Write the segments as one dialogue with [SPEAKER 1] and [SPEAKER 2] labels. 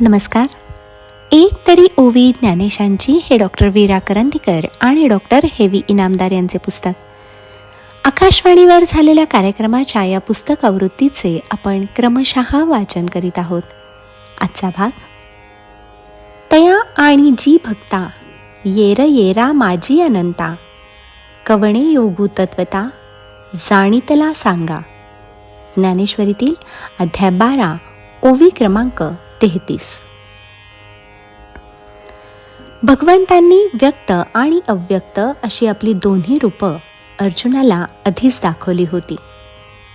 [SPEAKER 1] नमस्कार. एक तरी ओवी ज्ञानेशांची हे डॉक्टर वीरा करंदीकर आणि डॉक्टर हेवी इनामदार यांचे पुस्तक. आकाशवाणीवर झालेल्या कार्यक्रमाच्या या पुस्तक आवृत्तीचे आपण क्रमशः वाचन करीत आहोत. आजचा भाग तया आणि जी भक्ता येर येरा माझी अनंता कवणे योगू तत्वता जाणीतला सांगा. ज्ञानेश्वरीतील अध्याय बारा ओवी क्रमांक तेहतीस. भगवंतांनी व्यक्त आणि अव्यक्त अशी आपली दोन्ही रूपं अर्जुनाला आधीच दाखवली होती.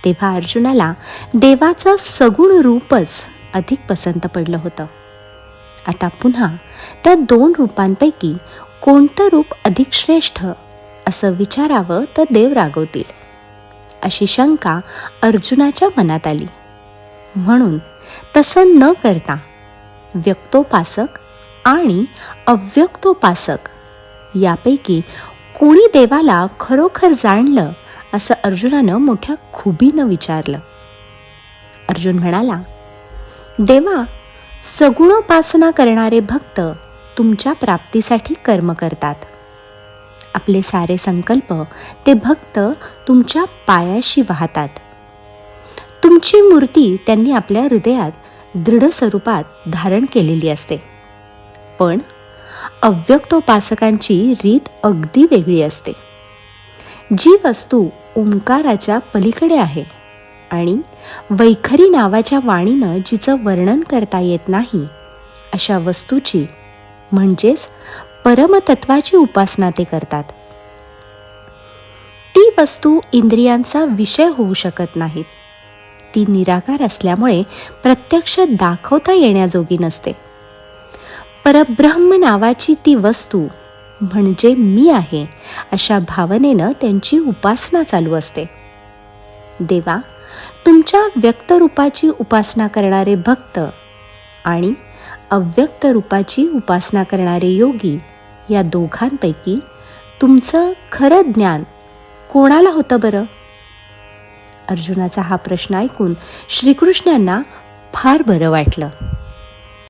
[SPEAKER 1] तेव्हा अर्जुनाला देवाचं सगुण रूपच अधिक पसंत पडलं होतं. आता पुन्हा त्या दोन रूपांपैकी कोणतं रूप अधिक श्रेष्ठ असं विचारावं तर देव रागवतील अशी शंका अर्जुनाच्या मनात आली. म्हणून तसं न करता व्यक्तोपासक आणि अव्यक्तोपासक यापैकी कोणी देवाला खरोखर जाणलं असं अर्जुनानं मोठ्या खुबीनं विचारलं. अर्जुन म्हणाला देवा सगुणोपासना करणारे भक्त तुमच्या प्राप्तीसाठी कर्म करतात. आपले सारे संकल्प ते भक्त तुमच्या पायाशी वाहतात. तुमची मूर्ती त्यांनी आपल्या हृदयात दृढ स्वरूपात धारण केलेली असते. पण अव्यक्तोपासकांची रीत अगदी वेगळी असते. जी वस्तू ओंकाराच्या पलीकडे आहे आणि वैखरी नावाच्या वाणीनं जिचं वर्णन करता येत नाही अशा वस्तूची म्हणजेच परमतत्वाची उपासना ते करतात. ती वस्तू इंद्रियांचा विषय होऊ शकत नाहीत. ती निराकार असल्यामुळे प्रत्यक्ष दाखवता येण्याजोगी नसते. परब्रह्म नावाची ती वस्तू म्हणजे मी आहे अशा भावनेनं त्यांची उपासना चालू असते. देवा तुमच्या व्यक्तरूपाची उपासना करणारे भक्त आणि अव्यक्त रूपाची उपासना करणारे योगी या दोघांपैकी तुमचं खरं ज्ञान कोणाला होतं बरं? अर्जुनाचा हा प्रश्न ऐकून श्रीकृष्णांना फार बरं वाटलं.